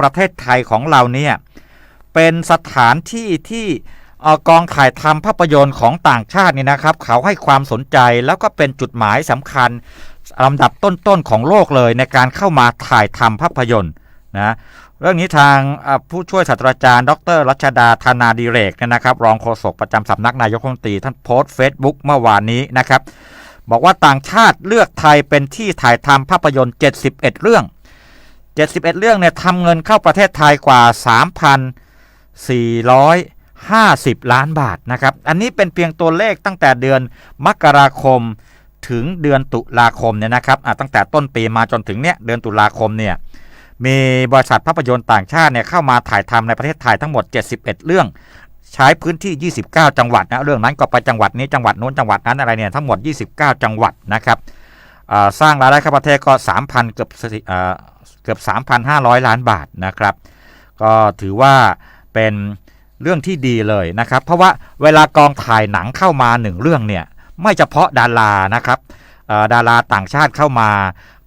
ประเทศไทยของเราเนี่ยเป็นสถานที่ที่อกองถ่ายทำภาพยนตร์ของต่างชาตินี่นะครับ เขาให้ความสนใจแล้วก็เป็นจุดหมายสำคัญลำดับต้นๆของโลกเลยในการเข้ามาถ่ายทำภาพยนตร์นะเรื่องนี้ทางผู้ช่วยศาสตราจารย์ ดรรัชดาธนาดิเรกเนี่ยนะครับ รองโฆษกประจำสำนักนายกรัฐมนตรีท่านโพสต์เฟซบุ๊กเมื่อวานนี้นะครับ บอกว่าต่างชาติเลือกไทยเป็นที่ถ่ายทำภาพยนตร์ 71 เรื่อง 71 เรื่องเนี่ยทำเงินเข้าประเทศไทยกว่า 3,450 ล้านบาทนะครับ อันนี้เป็นเพียงตัวเลขตั้งแต่เดือนมกราคมถึงเดือนตุลาคมเนี่ยนะครับอะตั้งแต่ต้นปีมาจนถึงเนี่ยเดือนตุลาคมเนี่ยมีบริษัทภาพยนตร์ต่างชาติเนี่ยเข้ามาถ่ายทำในประเทศไทยทั้งหมด 71 เรื่อง ใช้พื้นที่ 29 จังหวัดนะเรื่องนั้นก็ไปจังหวัดนี้จังหวัดโน้นจังหวัดนั้นอะไรเนี่ยทั้งหมด 29 จังหวัดนะครับ สร้างรายได้เข้าประเทศก็ 3,000 เกือบเกือบ 3,500 ล้านบาทนะครับ ก็ถือว่าเป็นเรื่องที่ดีเลยนะครับ เพราะว่าเวลากองถ่ายหนังเข้ามาหนึ่งเรื่องเนี่ยไม่เฉพาะดารานะครับเอ่อดาราต่างชาติเข้ามา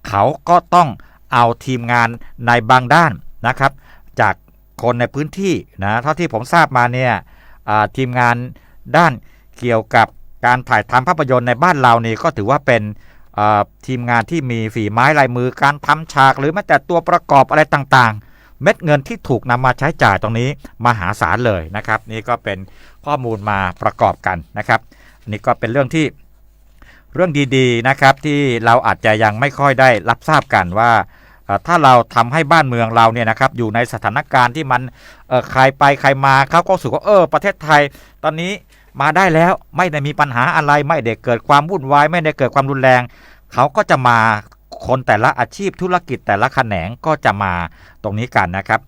เขาก็ต้องเอาทีมงานในบางด้านนะครับ จากคนในพื้นที่นะเท่าที่ผมทราบมาเนี่ยทีมงานด้านเกี่ยวกับการถ่ายทำภาพยนตร์ในบ้านเรานี่ก็ถือว่าเป็น ทีมงานที่มีฝีไม้ลายมือการทำฉาก หรือแม้แต่ตัวประกอบอะไรต่างๆ เม็ดเงินที่ถูกนำมาใช้จ่ายตรงนี้มหาศาลเลยนะครับ นี่ก็เป็นข้อมูลมาประกอบกันนะครับนนี่ก็เป็นเรื่องที่เรื่องดีๆนะครับที่เราอาจจะยังไม่ค่อยได้รับทราบกันว่า ถ้าเราทำให้บ้านเมืองเราเนี่ยนะครับอยู่ในสถานการณ์ที่มันใครไปใครมาเขาก็สู้กว่าเออประเทศไทย ตอนนี้มาได้แล้วไม่ได้มีปัญหาอะไรไม่ได้เกิดความวุ่นวายไม่ได้เกิดความรุนแรง เขาก็จะมาคนแต่ละอาชีพธุรกิจแต่ละแขนงก็จะมาตรงนี้กันนะครับ